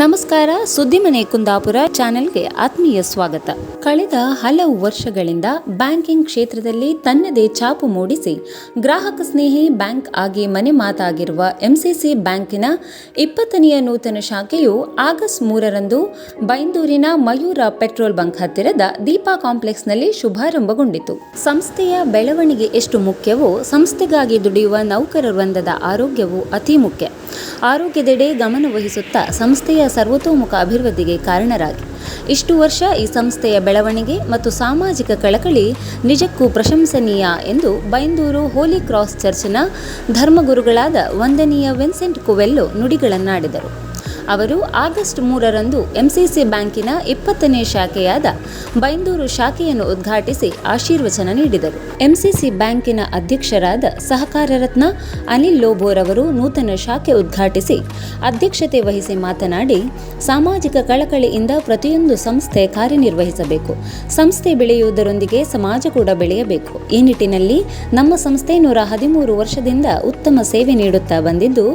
ನಮಸ್ಕಾರ ಸುದ್ದಿಮನೆ ಕುಂದಾಪುರ ಚಾನೆಲ್ಗೆ ಆತ್ಮೀಯ ಸ್ವಾಗತ. ಕಳೆದ ಹಲವು ವರ್ಷಗಳಿಂದ ಬ್ಯಾಂಕಿಂಗ್ ಕ್ಷೇತ್ರದಲ್ಲಿ ತನ್ನದೇ ಛಾಪು ಮೂಡಿಸಿ ಗ್ರಾಹಕ ಸ್ನೇಹಿ ಬ್ಯಾಂಕ್ ಆಗಿ ಮನೆ ಮಾತಾಗಿರುವ ಎಂಸಿಸಿ ಬ್ಯಾಂಕಿನ ಇಪ್ಪತ್ತನೆಯ ನೂತನ ಶಾಖೆಯು ಆಗಸ್ಟ್ ಮೂರರಂದು ಬೈಂದೂರಿನ ಮಯೂರ ಪೆಟ್ರೋಲ್ ಬಂಕ್ ಹತ್ತಿರದ ದೀಪಾ ಕಾಂಪ್ಲೆಕ್ಸ್ನಲ್ಲಿ ಶುಭಾರಂಭಗೊಂಡಿತು. ಸಂಸ್ಥೆಯ ಬೆಳವಣಿಗೆ ಎಷ್ಟು ಮುಖ್ಯವೋ, ಸಂಸ್ಥೆಗಾಗಿ ದುಡಿಯುವ ನೌಕರ ವೃಂದದ ಆರೋಗ್ಯವು ಅತಿ ಮುಖ್ಯ. ಆರೋಗ್ಯದೆಡೆ ಗಮನ ವಹಿಸುತ್ತಾ ಸಂಸ್ಥೆಯ ಸರ್ವತೋಮುಖ ಅಭಿವೃದ್ಧಿಗೆ ಕಾರಣರಾಗಿ. ಇಷ್ಟು ವರ್ಷ ಈ ಸಂಸ್ಥೆಯ ಬೆಳವಣಿಗೆ ಮತ್ತು ಸಾಮಾಜಿಕ ಕಳಕಳಿ ನಿಜಕ್ಕೂ ಪ್ರಶಂಸನೀಯ ಎಂದು ಬೈಂದೂರು ಹೋಲಿ ಕ್ರಾಸ್ ಚರ್ಚ್ನ ಧರ್ಮಗುರುಗಳಾದ ವಂದನೀಯ ವಿನ್ಸೆಂಟ್ ಕುವೆಲ್ಲೋ ನುಡಿಗಳನ್ನಾಡಿದರು. ಅವರು ಆಗಸ್ಟ್ ಮೂರರಂದು ಎಂಸಿಸಿ ಬ್ಯಾಂಕಿನ ಇಪ್ಪತ್ತನೇ ಶಾಖೆಯಾದ ಬೈಂದೂರು ಶಾಖೆಯನ್ನು ಉದ್ಘಾಟಿಸಿ ಆಶೀರ್ವಚನ ನೀಡಿದರು. ಎಂಸಿಸಿ ಬ್ಯಾಂಕಿನ ಅಧ್ಯಕ್ಷರಾದ ಸಹಕಾರ ರತ್ನ ಅನಿಲ್ ಲೋಬೋರವರು ನೂತನ ಶಾಖೆ ಉದ್ಘಾಟಿಸಿ ಅಧ್ಯಕ್ಷತೆ ವಹಿಸಿ ಮಾತನಾಡಿ, ಸಾಮಾಜಿಕ ಕಳಕಳಿಯಿಂದ ಪ್ರತಿಯೊಂದು ಸಂಸ್ಥೆ ಕಾರ್ಯನಿರ್ವಹಿಸಬೇಕು. ಸಂಸ್ಥೆ ಬೆಳೆಯುವುದರೊಂದಿಗೆ ಸಮಾಜ ಕೂಡ ಬೆಳೆಯಬೇಕು. ಈ ನಿಟ್ಟಿನಲ್ಲಿ ನಮ್ಮ ಸಂಸ್ಥೆ ನೂರ ಹದಿಮೂರು ವರ್ಷದಿಂದ ಉತ್ತಮ ಸೇವೆ ನೀಡುತ್ತಾ ಬಂದಿದ್ದು,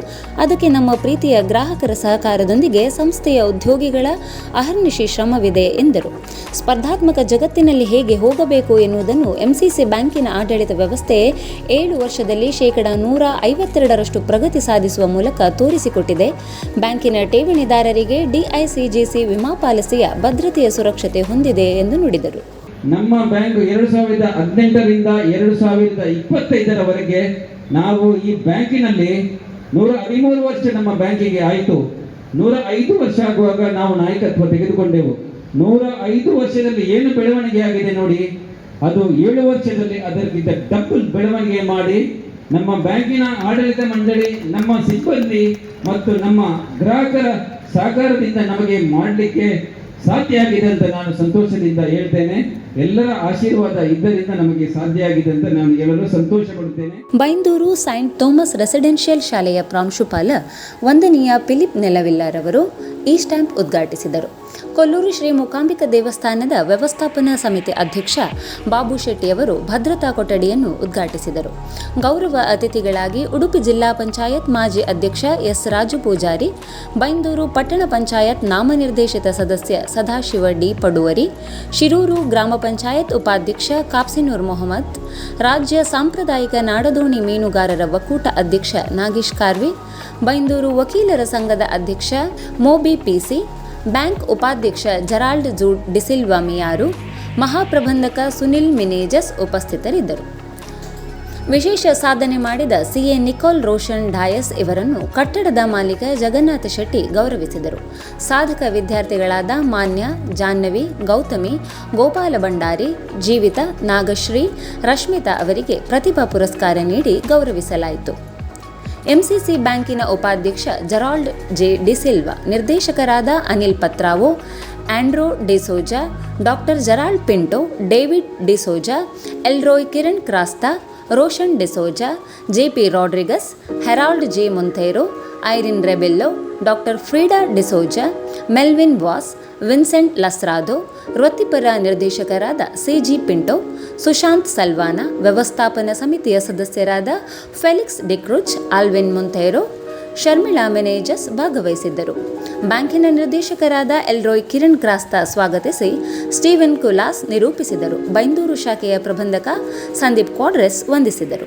ಅದಕ್ಕೆ ನಮ್ಮ ಪ್ರೀತಿಯ ಗ್ರಾಹಕರ ಸಹಕಾರದೊಂದಿಗೆ ಸಂಸ್ಥೆಯ ಉದ್ಯೋಗಿಗಳ ಅಹರ್ನಿಶಿ ಶ್ರಮವಿದೆ ಎಂದರು. ಸ್ಪರ್ಧಾತ್ಮಕ ಜಗತ್ತಿನಲ್ಲಿ ಹೇಗೆ ಹೋಗಬೇಕು ಎನ್ನುವುದನ್ನು ಎಂಸಿಸಿ ಬ್ಯಾಂಕಿನ ಆಡಳಿತ ವ್ಯವಸ್ಥೆ ಏಳು ವರ್ಷದಲ್ಲಿ ಶೇಕಡ ನೂರ ಐವತ್ತೆರಡರಷ್ಟು ಪ್ರಗತಿ ಸಾಧಿಸುವ ಮೂಲಕ ತೋರಿಸಿಕೊಟ್ಟಿದೆ. ಬ್ಯಾಂಕಿನ ಠೇವಣಿದಾರರಿಗೆ ಡಿಐಸಿಜಿಸಿ ವಿಮಾ ಪಾಲಿಸಿಯ ಭದ್ರತೆಯ ಸುರಕ್ಷತೆ ಹೊಂದಿದೆ ಎಂದು ನುಡಿದರು. ನಮ್ಮ ಬ್ಯಾಂಕ್ ಎರಡು ಸಾವಿರದ ಹದಿನೆಂಟರಿಂದ ಎರಡು ಸಾವಿರದ ಇಪ್ಪತ್ತೈದರವರೆಗೆ ನಾವು ಈ ಬ್ಯಾಂಕಿನಲ್ಲಿ ನೂರ ಹದಿಮೂರು ವರ್ಷ ನಮ್ಮ ಬ್ಯಾಂಕಿಗೆ ಆಯಿತು. ನೂರ ಐದು ವರ್ಷ ಆಗುವಾಗ ನಾವು ನಾಯಕತ್ವ ತೆಗೆದುಕೊಂಡೆವು. ನೂರ ಐದು ವರ್ಷದಲ್ಲಿ ಏನು ಬೆಳವಣಿಗೆ ಆಗಿದೆ ನೋಡಿ, ಅದು ಏಳು ವರ್ಷದಲ್ಲಿ ಅದಕ್ಕಿಂತ ಡಬಲ್ ಬೆಳವಣಿಗೆ ಮಾಡಿ ನಮ್ಮ ಬ್ಯಾಂಕಿನ ಆಡಳಿತ ಮಂಡಳಿ, ನಮ್ಮ ಸಿಬ್ಬಂದಿ ಮತ್ತು ನಮ್ಮ ಗ್ರಾಹಕರ ಸಹಕಾರದಿಂದ ನಮಗೆ ಮಾಡಲಿಕ್ಕೆ ಸಾಧ್ಯ ಆಗಿದೆ ಅಂತ ನಾನು ಸಂತೋಷದಿಂದ ಹೇಳ್ತೇನೆ. ಎಲ್ಲರ ಆಶೀರ್ವಾದ ಇದ್ದರಿಂದ ನಮಗೆ ಸಾಧ್ಯ ಆಗಿದೆ ಅಂತ ನಾನು ಹೇಳಲು ಸಂತೋಷ ಪಡುತ್ತೇನೆ ಬೈಂದೂರು ಸೈಂಟ್ ಥೋಮಸ್ ರೆಸಿಡೆನ್ಷಿಯಲ್ ಶಾಲೆಯ ಪ್ರಾಂಶುಪಾಲ ವಂದನೀಯ ಫಿಲಿಪ್ ನೆಲವಿಲ್ಲರವರು ಈ ಸ್ಟ್ಯಾಂಪ್ ಉದ್ಘಾಟಿಸಿದರು. ಕೊಲ್ಲೂರು ಶ್ರೀ ಮೂಕಾಂಬಿಕ ದೇವಸ್ಥಾನದ ವ್ಯವಸ್ಥಾಪನಾ ಸಮಿತಿ ಅಧ್ಯಕ್ಷ ಬಾಬು ಶೆಟ್ಟಿಯವರು ಭದ್ರತಾ ಕೊಠಡಿಯನ್ನು ಉದ್ಘಾಟಿಸಿದರು. ಗೌರವ ಅತಿಥಿಗಳಾಗಿ ಉಡುಪಿ ಜಿಲ್ಲಾ ಪಂಚಾಯತ್ ಮಾಜಿ ಅಧ್ಯಕ್ಷ ಎಸ್ ರಾಜು ಪೂಜಾರಿ, ಬೈಂದೂರು ಪಟ್ಟಣ ಪಂಚಾಯತ್ ನಾಮನಿರ್ದೇಶಿತ ಸದಸ್ಯ ಸದಾಶಿವ ಡಿ ಪಡುವರಿ, ಶಿರೂರು ಗ್ರಾಮ ಪಂಚಾಯತ್ ಉಪಾಧ್ಯಕ್ಷ ಕಾಪ್ಸಿನೂರ್ ಮೊಹಮ್ಮದ್, ರಾಜ್ಯ ಸಾಂಪ್ರದಾಯಿಕ ನಾಡದೋಣಿ ಮೀನುಗಾರರ ಒಕ್ಕೂಟ ಅಧ್ಯಕ್ಷ ನಾಗೇಶ್ ಕಾರ್ವಿ, ಬೈಂದೂರು ವಕೀಲರ ಸಂಘದ ಅಧ್ಯಕ್ಷ ಮೋಬಿ ಪಿಸಿ ಬ್ಯಾಂಕ್ ಉಪಾಧ್ಯಕ್ಷ ಜರಾಲ್ಡ್ ಜೂಡ್ ಡಿಸಿಲ್ವಾ ಮಿಯಾರು, ಮಹಾಪ್ರಬಂಧಕ ಸುನಿಲ್ ಮಿನೇಜಸ್ ಉಪಸ್ಥಿತರಿದ್ದರು. ವಿಶೇಷ ಸಾಧನೆ ಮಾಡಿದ ಸಿಎ ನಿಕೋಲ್ ರೋಷನ್ ಡಾಯಸ್ ಇವರನ್ನು ಕಟ್ಟಡದ ಮಾಲೀಕ ಜಗನ್ನಾಥ ಶೆಟ್ಟಿ ಗೌರವಿಸಿದರು. ಸಾಧಕ ವಿದ್ಯಾರ್ಥಿಗಳಾದ ಮಾನ್ಯ, ಜಾಹ್ನವಿ, ಗೌತಮಿ, ಗೋಪಾಲ ಭಂಡಾರಿ, ಜೀವಿತ ನಾಗಶ್ರೀ, ರಶ್ಮಿತಾ ಅವರಿಗೆ ಪ್ರತಿಭಾ ಪುರಸ್ಕಾರ ನೀಡಿ ಗೌರವಿಸಲಾಯಿತು. ಎಂಸಿಸಿ ಬ್ಯಾಂಕಿನ ಉಪಾಧ್ಯಕ್ಷ ಜರಾಲ್ಡ್ ಜೆ ಡಿಸಿಲ್ವಾ ನಿರ್ದೇಶಕರಾದ Anil Pathrao, Andrew D'Souza, doctor Gerald Pinto, David D'Souza, Elroy Kiran Crasta, Roshan D'Souza, J P Rodrigues, Harold J Monteiro, Irene Rebello, doctor Frieda D'Souza, Melvin Vas, Vincent Lasrado, ವೃತ್ತಿಪರ ನಿರ್ದೇಶಕರಾದ C G Pinto Sushanth Saldanha, ವ್ಯವಸ್ಥಾಪನಾ ಸಮಿತಿಯ ಸದಸ್ಯರಾದ Felix D'Cruz Alvin Monteiro, Sharmila Menezes ಭಾಗವಹಿಸಿದ್ದರು. ಬ್ಯಾಂಕಿನ ನಿರ್ದೇಶಕರಾದ ಎಲ್ರೋಯ್ ಕಿರಣ್ ಕ್ರಾಸ್ತ ಸ್ವಾಗತಿಸಿ Steven ಕುಲಾಸ್ ನಿರೂಪಿಸಿದರು. ಬೈಂದೂರು ಶಾಖೆಯ ಪ್ರಬಂಧಕ ಸಂದೀಪ್ ಕ್ವಾಡ್ರೆಸ್ ವಂದಿಸಿದರು.